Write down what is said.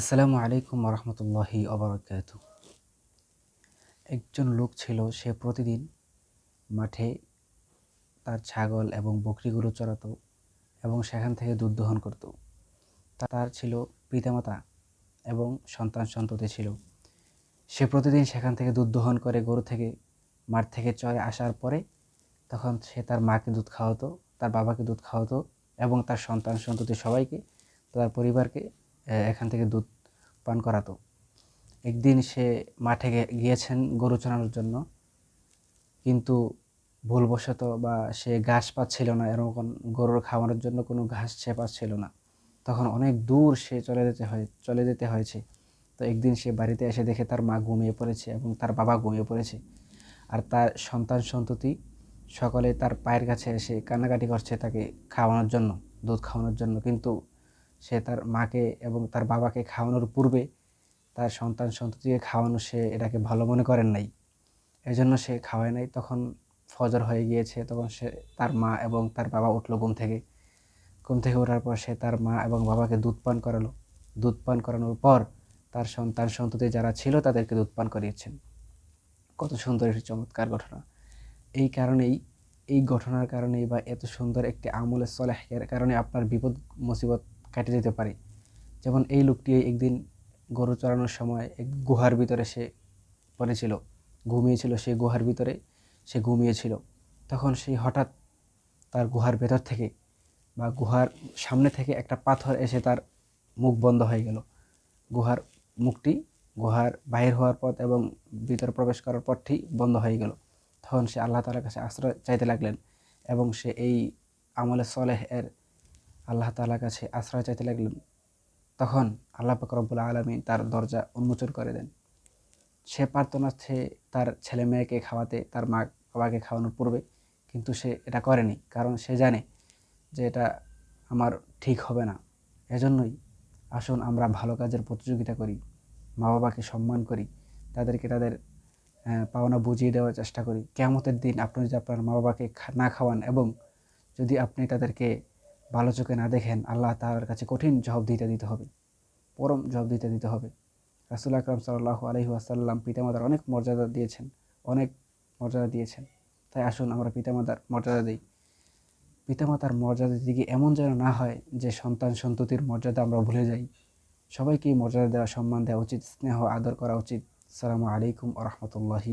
আসসালামু আলাইকুম রহমতুল্লাহি অবরাকাত একজন লোক ছিল, সে প্রতিদিন মাঠে তার ছাগল এবং বকরিগুলো চড়াতো এবং সেখান থেকে দুধ দহন করত। তার ছিল পিতামাতা এবং সন্তান সন্ততি ছিল। সে প্রতিদিন সেখান থেকে দুধ দহন করে গরু থেকে, মাঠ থেকে চড়ে আসার পরে তখন সে তার মাকে দুধ খাওয়াতো, তার বাবাকে দুধ খাওয়াতো এবং তার সন্তান সন্ততি সবাইকে, তার পরিবারকে এখান থেকে দুধ পান করাতো। একদিন সে মাঠে গিয়েছেন গরু চড়ানোর জন্য। কিন্তু ভুলবশত বা সে ঘাস পাচ্ছিল না, এরকম গরুর খাওয়ানোর জন্য কোনো ঘাস সে পাচ্ছিল না। তখন অনেক দূর সে চলে যেতে হয়, চলে যেতে হয়েছে। তো একদিন সে বাড়িতে এসে দেখে তার মা ঘুমিয়ে পড়েছে এবং তার বাবা ঘুমিয়ে পড়েছে। আর তার সন্তান সন্ততি সকলে তার পায়ের কাছে এসে কান্নাকাটি করছে তাকে খাওয়ানোর জন্য, দুধ খাওয়ানোর জন্য। কিন্তু সে তার মাকে এবং তার বাবাকে খাওয়ানোর পূর্বে তার সন্তান সন্ততিকে খাওয়ানো সে এটাকে ভালো মনে করেন নাই। এজন্য সে খাওয়ায় নাই। তখন ফজর হয়ে গিয়েছে। তখন সে তার মা এবং তার বাবা উঠল ঘুম থেকে। ঘুম থেকে ওঠার পর সে তার মা এবং বাবাকে দুধ পান করালো। দুধ পান করানোর পর তার সন্তান সন্ততি যারা ছিল তাদেরকে দুধ পান করিয়েছেন। কত সুন্দর একটি চমৎকার ঘটনা। এই কারণেই, এই ঘটনার কারণেই বা এত সুন্দর একটি আমলের সলেহের কারণে আপনার বিপদ মুসিবত কেটে যেতে পারে। যেমন এই লোকটি একদিন গরু চড়ানোর সময় এক গুহার ভিতরে সে পড়েছিল, ঘুমিয়েছিল, সেই গুহার ভিতরে সে ঘুমিয়েছিল। তখন সেই হঠাৎ তার গুহার ভেতর থেকে বা গুহার সামনে থেকে একটা পাথর এসে তার মুখ বন্ধ হয়ে গেল। গুহার মুখটি গুহার বাহির হওয়ার পথ এবং ভিতরে প্রবেশ করার পথটি বন্ধ হয়ে গেল। তখন সে আল্লাহ তালার কাছে আশ্রয় চাইতে লাগলেন এবং সে এই আমলে সলেহ এর আল্লাহ তালার কাছে আশ্রয় চাইতে লাগলেন, তখন আল্লাহ রব্বুল আলমী তার দরজা উন্মোচন করে দেন। সে পারত না সে তার ছেলে মেয়েকে খাওয়াতে, তার মা বাবাকে খাওয়ানোর পূর্বে কিন্তু সে এটা করেনি, কারণ সে জানে যে এটা আমার ঠিক হবে না। এজন্যই আসুন আমরা ভালো কাজের প্রতিযোগিতা করি, মা বাবাকে সম্মান করি, তাদেরকে তাদের পাওনা বুঝিয়ে দেওয়ার চেষ্টা করি। কেমতের দিন আপনি যদি আপনার মা বাবাকে না খাওয়ান এবং যদি আপনি তাদেরকে ভালো চোখে না দেখেন, আল্লাহ তালার কাছে কঠিন জবাব দিতে দিতে হবে, পরম জবাব দিতে দিতে হবে। রাসুল আকরাম সাল্লাহ আলহি আসাল্লাম পিতামাতার অনেক মর্যাদা দিয়েছেন, অনেক মর্যাদা দিয়েছেন। তাই আসুন আমরা পিতামাতার মর্যাদা দিই। পিতামাতার মর্যাদার দিকে এমন যেন না হয় যে সন্তান সন্ততির মর্যাদা আমরা ভুলে যাই। সবাইকেই মর্যাদা দেওয়া, সম্মান দেওয়া উচিত, স্নেহ, আদর করা উচিত। সালামু আলাইকুম আ রহমতুল্লাহি